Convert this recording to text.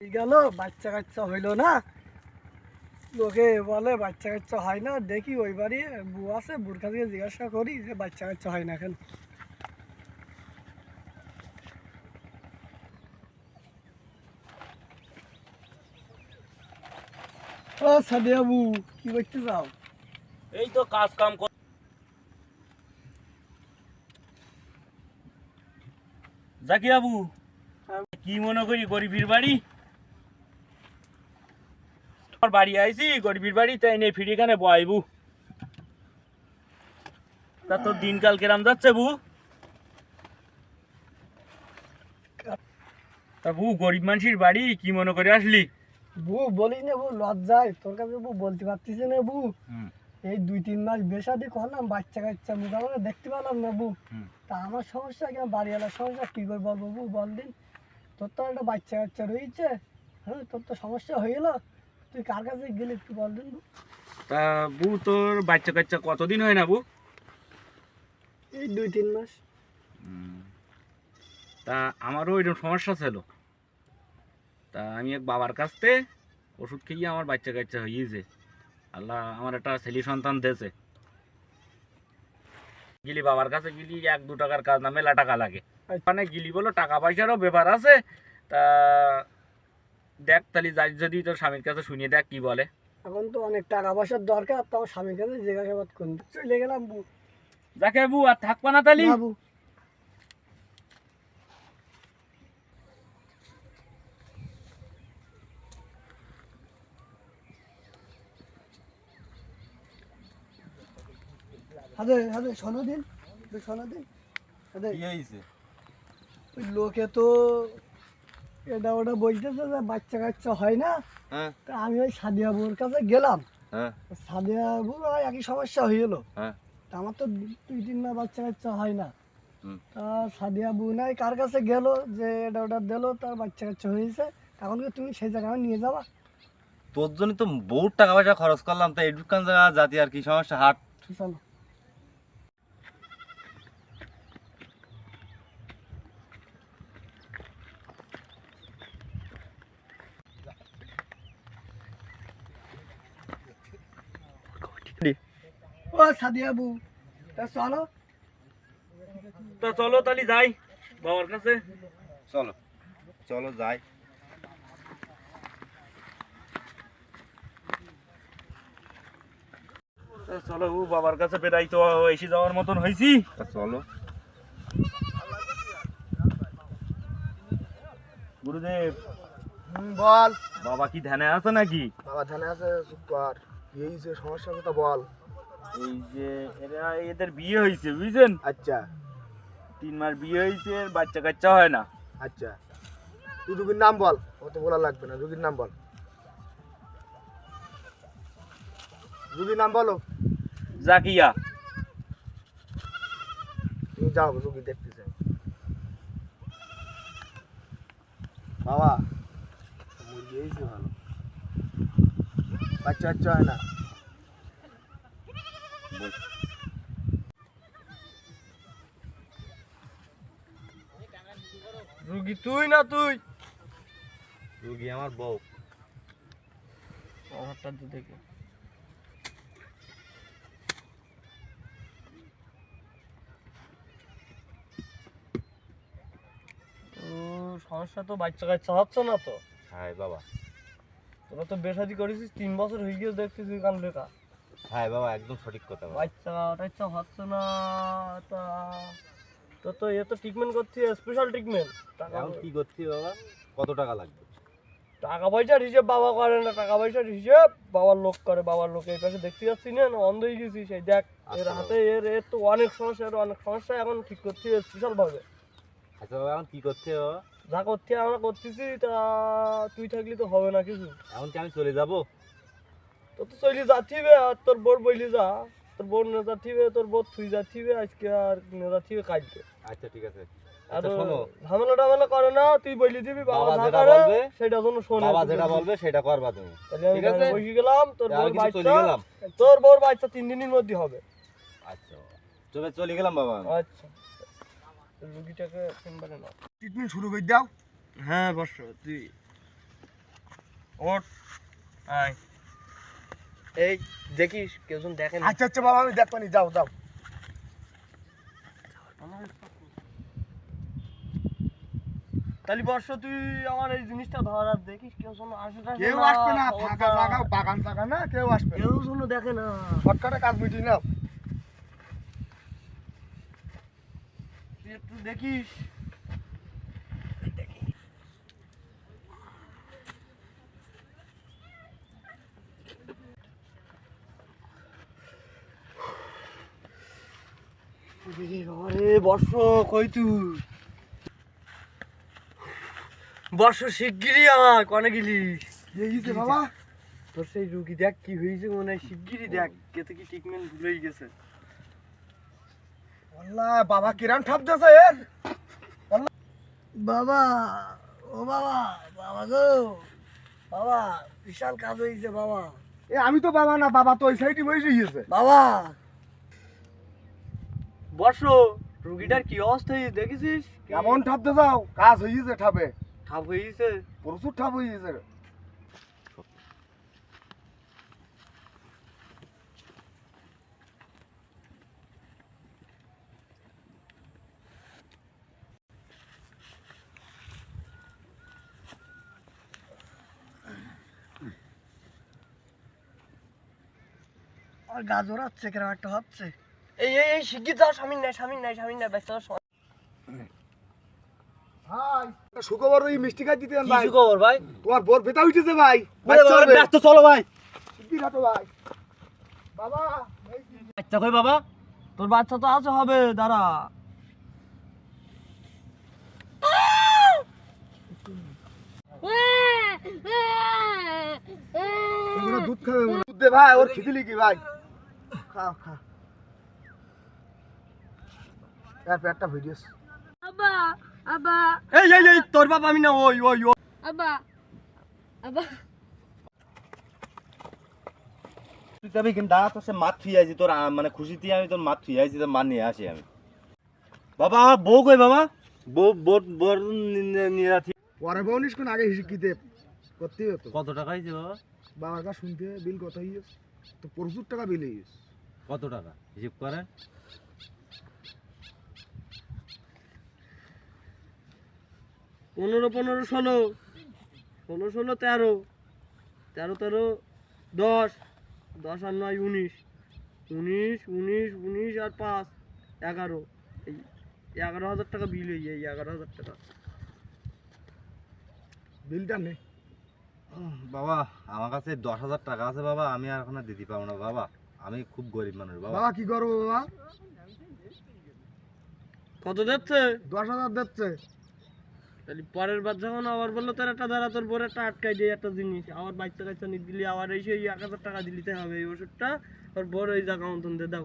গেল বাচ্চা কাচ্চা হইল না। লোকে বলে বাচ্চা কাচ্চা হয় না দেখি ওই বাড়ি বউ আছে বুড় কাছে জিজ্ঞাসা করি যে বাচ্চা কাচ্চা হয় না কেন। ও সাদিয়া বু কি করতে এই তো কাজ কাম কর হ্যাঁ। কি মনে করি গরিবের বাড়ি? তোর বাড়ি আইছি গরিবের বাড়ি তাই নেই ফিরি এখানে বয়বু তা তোর দিনকাল কেরাম যাচ্ছে বু? তা বু গরিব মানুষের বাড়ি কি মনে করে আসলি? বু বলি না বু লজ্জায়। তোর কাছে বু বলতে পারতিস না বু। এই দুই তিন মাস বেসাদি করলাম বাচ্চা কাচ্চা মোটামুটি দেখতে পেলাম না বু। তা আমার সমস্যা কেন বাড়িওয়ালার সমস্যা কী করে বলব বু বল দিন। তোর তো একটা বাচ্চা কাচ্চা রয়েছে। হ্যাঁ তোর তো সমস্যা হয়ে গেলো তুই কার কাছে গেলি একটু বল দিন তা। বু তোর বাচ্চা কাচ্চা কতদিন হয় না বু এই দুই তিন মাস। তা আমারও এরকম সমস্যা ছিল। তা আমি এক বাবার কাছ থেকে ওষুধ খেয়ে আমার বাচ্চা কাচ্চা হয়েছে আল্লাহ আমার একটা ছেলে সন্তান দিয়েছে। গিলি বাবার কাছে গিলি এক দু টাকার কাজ না মেলা টাকা লাগে মানে গিলি বলো টাকা পয়সারও ব্যাপার আছে। তা দেখ তাহলে যাই যদি তোর স্বামীর কাছে শুনিয়ে দেখ কি বলে। এখন তো অনেক টাকা পয়সার দরকার তো আমার স্বামীর কাছে জিজ্ঞাসাবাদ করুন। চলে গেলাম বু যাকে বু আর থাকবা না তালি বাবু হাতে হাতে শোনো দিন। শোনো দিন। ওই লোকে তো এটা ওটা বলতেছে যে বাচ্চা কাচ্চা হয় না। হ্যাঁ। তা আমি ওই সাদিয়া বউর কাছে গেলাম। হ্যাঁ। সাদিয়া বউর একই সমস্যা হয়ে গেলো হ্যাঁ। তা আমার তো দুই তিন মাস বাচ্চা কাচ্চা হয় না। তা সাদিয়া বউ নাই কার কাছে গেল? যে এটা ওটা দিলো তার বাচ্চা কাচ্চা হয়েছে। এখন কি তুমি সেই জায়গায় নিয়ে যাবা? তোর জন্য তো বহুত টাকা পয়সা খরচ করলাম। তা এডুকান জায়গা জাতি আর কি সমস্যা হাট। চলো। ও সাদিয়া বউ। তা চলো। তা চলো তাহলে যাই। বাবার কাছে। চলো। চলো যাই। চলো ও বাবার কাছে বেড়াই তো এসে যাওয়ার মতন হয়েছি। তা চলো। গুরুদেব। বল। বাবা কি ধ্যানে আছে নাকি? বাবা ধ্যানে আছে চুপ কর। এই যে সমস্যা কথা বল। এই যে এরা এদের বিয়ে হয়েছে বুঝছেন? আচ্ছা। তিন মাস বিয়ে হয়েছে বাচ্চা কাচ্চা হয় না। আচ্ছা। তুই রুগীর নাম বল অত বলা লাগবে না রুগীর নাম বল। রুগীর নাম বলো। জাকিয়া। তুমি যাও রুগী দেখতে চাই বাবা মুরগি ভালো। বাচ্চা বাচ্চা হয় না। রুগী তুই না তুই? রুগী আমার বউ। আমারটা তো দেখে সমস্যা তো বাচ্চা কাচ্চা হচ্ছে না তো? হ্যাঁ বাবা। তোরা তো বেসাদি করেছিস তিন বছর হয়ে গিয়ে দেখছিস কান লেখা হ্যাঁ বাবা একদম সঠিক কথা বাবা বাচ্চা টাচ্চা হচ্ছে না তা তো তো এ তো ট্রিটমেন্ট করছি স্পেশাল ট্রিটমেন্ট টাকা এখন কি করছি বাবা? কত টাকা লাগবে? টাকা পয়সার হিসেব বাবা করে না টাকা পয়সার হিসেব বাবার লোক করে বাবার লোক। এই পাশে দেখতে যাচ্ছি না অন্ধ হয়ে গেছি সেই দেখ এর আচ্ছা হাতে এর এর তো অনেক সমস্যা এর অনেক সমস্যা এখন ঠিক করছি স্পেশাল ভাবে আচ্ছা বাবা এখন কি করতে হবে বাবা? যা করতে আমরা করতেছি তা তুই থাকলে তো হবে না কিছু। এখন কি আমি চলে যাব? তো তো চলি যাচ্ছিবে আর তোর বোর বইলি যা। তোর বোর না যাচ্ছিবে তোর বোর তুই যাচ্ছিবে আজকে আর না কালকে আচ্ছা ঠিক আছে। আর আচ্ছা ঝামেলা টামেলা করে না তুই দিবি বাবা বাবা যেটা বলবে, সেটা জন্য শোনে বাবা যেটা বলবে সেটা করবা তুমি। ঠিক আছে? বসে গেলাম তোর বোর বাচ্চা তোর বোর বাচ্চা তিন দিনের মধ্যে হবে। আচ্ছা চলে চলে গেলাম বাবা আচ্ছা। রুগীটাকে চেম্বারে নাও। ট্রিটমেন্ট শুরু করে দাও। হ্যাঁ বস তুই আয়। এই দেখিস কেউ যেন দেখে আচ্ছা আচ্ছা বাবা আমি দেখব নি যাও যাও। তাহলে বর্ষ তুই আমার এই জিনিসটা ধর আর দেখিস কেউ আসে টাসে কেউ আসবে না। ফাঁকা জায়গা বাগান জায়গা না কেউ আসবে না। কেউ যেন দেখে না। শর্টকাটে কাজ মিটি না তুই একটু দেখিস। বর্ষ কই তুই? বর্ষ শিগগিরই আয় কনে গেলি? কি বাবা। তোর সেই রুগী দেখ কি হয়েছে মনে হয় শিগগিরই দেখ কেতে কি ট্রিটমেন্ট ভুলেই গেছে। আল্লাহ বাবা কিরাম ঠাপ দিয়েছে এর। বাবা ও বাবা বাবা গো। বাবা বিশাল কাজ হয়েছে বাবা। এ আমি তো বাবা না বাবা তো ওই সাইডে বসে গিয়েছে। বাবা বর্ষ রুগীটার কি অবস্থা হয়েছে দেখেছিস? কেমন ঠাপ দিয়ে যাও? কাজ হয়েছে ঠাপে। ঠাপ হয়েছে প্রচুর ঠাপ হয়েছে আর গাজর হচ্ছে কেন একটা হচ্ছে। এই এই এই শিগগির যাও স্বামীর নাই স্বামীর নাই স্বামীর নাই ব্যস্ত হওয়ার সময় হাই শুক্রবার ওই মিষ্টি খাই দিতে ভাই। খবর ভাই? তোমার বোর বেতা উঠেছে ভাই। ব্যস্ত চলো ভাই। শিগগির হাঁটো ভাই। বাবা বাচ্চা কই বাবা? তোর বাচ্চা তো আছে হবে দাঁড়া। দুধ খাবে দুধ দে ভাই ওর খিদিলি কি ভাই। খাও খা এর পেটটা ভিডিওস Abba, Abba, এই এই এই তোর বাবা আমি না ওই ওই ওই Abba, Abba. তুই যাবি কিন্তু দাঁড়া তোর সে মাত থুই আইছি তোর মানে খুশিতে আমি তোর মাত থুই আইছি তোর মার নিয়ে আসি আমি। বাবা বউ কই বাবা? বউ বোর বোর নিরাথি পরে বউনিস কোন আগে হিসিব কিতে করতে হতো কত টাকা হয়েছে বাবা? বাবার কাছে শুনতে বিল কত হইস তো প্রচুর টাকা বিল হইস কত টাকা? হিসেব করেন। পনেরো পনেরো ষোলো। ষোলো ষোলো তেরো। তেরো তেরো দশ। দশ আর নয় উনিশ। উনিশ উনিশ উনিশ আর পাঁচ এগারো। এই এগারো হাজার টাকা বিল হয়ে যায় এগারো হাজার টাকা। বিলটা নেই বাবা আমার কাছে দশ হাজার টাকা আছে বাবা আমি আর এখন দিতে পারব না বাবা। আমি খুব গরিব মানুষ বাবা। বাবা কি করব বাবা? কত দিচ্ছে? দশ হাজার দিচ্ছে। তাহলে পরের বার যখন আবার বলল, তোর একটা ধারা, তোর বোর একটা আটকাই দিয়ে একটা জিনিস। আবার বাইতে কাছে নিয়ে দিলি, আবার এই এক হাজার টাকা দিলিতে হবে। এই ওষুধটা ওর বড় এই জায়গা মতন দিয়ে দাও।